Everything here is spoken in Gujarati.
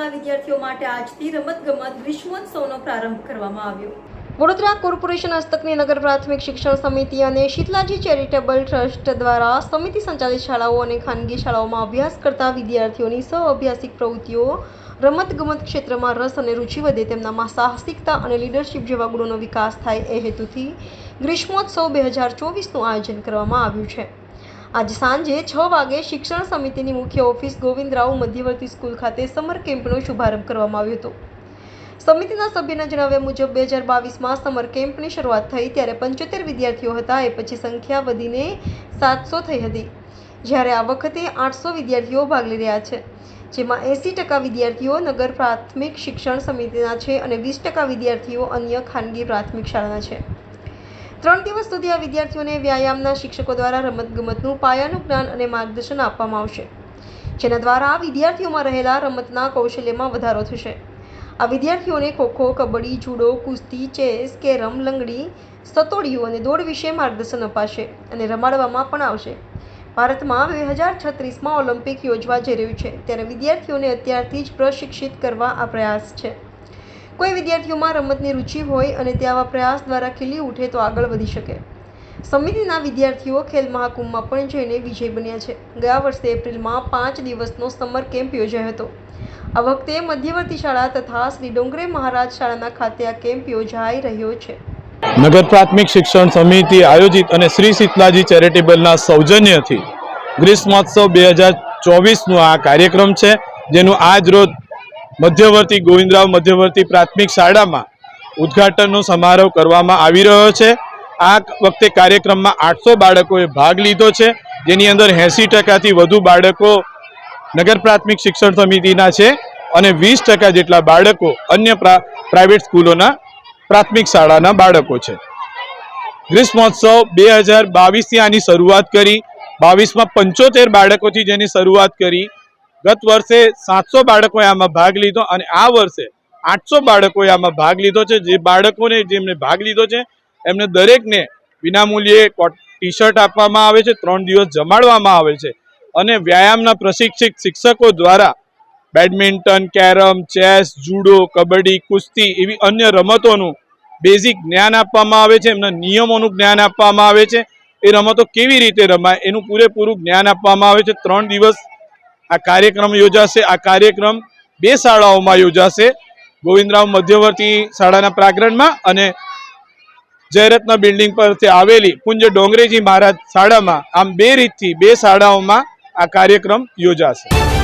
આજથી રમતગમત ગ્રીષ્મોત્સવનો પ્રારંભ કરવામાં આવ્યો. વડોદરા કોર્પોરેશન હસ્તકની નગર પ્રાથમિક શિક્ષણ સમિતિ અને શીતલાજી ચેરિટેબલ ટ્રસ્ટ દ્વારા સમિતિ સંચાલિત શાળાઓ અને ખાનગી શાળાઓમાં અભ્યાસ કરતા વિદ્યાર્થીઓની સહ અભ્યાસિક પ્રવૃત્તિઓ, રમતગમત ક્ષેત્રમાં રસ અને રુચિ વધે તેમનામાં સાહસિકતા અને લીડરશિપ જેવા ગુણોનો વિકાસ થાય એ હેતુથી ગ્રીષ્મોત્સવ બે હજાર ચોવીસનું આયોજન કરવામાં આવ્યું છે. આજે સાંજે છ વાગે શિક્ષણ સમિતિની મુખ્ય ઓફિસ ગોવિંદરાવ મધ્યવર્તી સ્કૂલ ખાતે સમર કેમ્પનો શુભારંભ કરવામાં આવ્યો હતો. સમિતિના સભ્યના જણાવ્યા મુજબ, બે હજાર બાવીસમાં સમર કેમ્પની શરૂઆત થઈ ત્યારે પંચોતેર વિદ્યાર્થીઓ હતા. એ પછી સંખ્યા વધીને સાતસો થઈ હતી. જ્યારે આ વખતે આઠસો વિદ્યાર્થીઓ ભાગ લઈ રહ્યા છે, જેમાં એંસી ટકા વિદ્યાર્થીઓ નગર પ્રાથમિક શિક્ષણ સમિતિના છે અને વીસ ટકા વિદ્યાર્થીઓ અન્ય ખાનગી પ્રાથમિક શાળાના છે. ત્રણ દિવસ સુધી આ વિદ્યાર્થીઓને વ્યાયામના શિક્ષકો દ્વારા રમતગમતનું, પાયાનું જ્ઞાન અને માર્ગદર્શન આપવામાં આવશે, જેના દ્વારા આ વિદ્યાર્થીઓમાં રહેલા રમતના કૌશલ્યમાં વધારો થશે. આ વિદ્યાર્થીઓને ખોખો, કબડ્ડી, જુડો, કુસ્તી, ચેસ, કેરમ, લંગડી, સતોડિયું અને દોડ વિશે માર્ગદર્શન અપાશે અને રમાડવામાં પણ આવશે. ભારતમાં બે હજાર છત્રીસમાં ઓલિમ્પિક યોજવા જઈ રહ્યું છે, ત્યારે વિદ્યાર્થીઓને અત્યારથી જ પ્રશિક્ષિત કરવા આ પ્રયાસ છે. કોઈ વિદ્યાર્થીઓમાં રમતની રુચિ હોય અને તે આવા પ્રયાસ દ્વારા ખીલી ઉઠે તો આગળ વધી શકે. સમિતિના વિદ્યાર્થીઓ ખેલ મહાકુંભમાં પણ જઈને વિજય બન્યા છે. ગયા વર્ષે એપ્રિલમાં પાંચ દિવસનો સમર કેમ્પ યોજાયો હતો. આ વખતે મધ્યવર્તી શાળા તથા શ્રી ડોંગરે મહારાજ શાળાના ખાતે આ કેમ્પ યોજાઈ રહ્યો છે. નગર પ્રાથમિક શિક્ષણ સમિતિ આયોજિત અને શ્રી શીતલાજી ચેરિટેબલના સૌજન્યથી ગ્રીષ્મોત્સવ બે હજાર ચોવીસનો આ કાર્યક્રમ છે, જેનું આજ રોજ મધ્યવર્તી ગોવિંદરાવ મધ્યવર્તી પ્રાથમિક શાળામાં ઉદ્ઘાટનનો સમારોહ કરવામાં આવી રહ્યો છે. આ વખતે કાર્યક્રમમાં આઠસો બાળકોએ ભાગ લીધો છે. જેની અંદર એંસી ટકાથી વધુ બાળકો નગર પ્રાથમિક શિક્ષણ સમિતિના છે અને વીસ ટકા જેટલા બાળકો અન્ય પ્રા- પ્રાઇવેટ સ્કૂલોના પ્રાથમિક શાળાના બાળકો છે. ગ્રીષ્મોત્સવ બે હજાર બાવીસથી આની શરૂઆત કરી. બાવીસમાં પંચોતેર બાળકોથી જેની શરૂઆત કરી. ગત વર્ષે સાતસો બાળકોએ આમાં ભાગ લીધો અને આ વર્ષે આઠસો બાળકોએ આમાં ભાગ લીધો છે. જે બાળકોને જેમને ભાગ લીધો છે, એમને દરેકને વિનામૂલ્યે ટી શર્ટ આપવામાં આવે છે, ત્રણ દિવસ જમાડવામાં આવે છે. અને વ્યાયામના પ્રશિક્ષિત શિક્ષકો દ્વારા badminton, carrom, chess, judo, kabaddi, કુસ્તી એવી અન્ય રમતોનું બેઝિક જ્ઞાન આપવામાં આવે છે. એમના નિયમોનું જ્ઞાન આપવામાં આવે છે. એ રમતો કેવી રીતે રમાય એનું પૂરેપૂરું જ્ઞાન આપવામાં આવે છે. ત્રણ દિવસ આ કાર્યક્રમ યોજાશે. આ કાર્યક્રમ બે શાળાઓમાં યોજાશે. ગોવિંદરાવ મધ્યવર્તી શાળાના પ્રાંગણમાં અને જયરત્ન બિલ્ડિંગ પરથી આવેલી પુંજ ડોંગરેજી મહારાજ શાળામાં. આમ બે રીતથી બે શાળાઓમાં આ કાર્યક્રમ યોજાશે.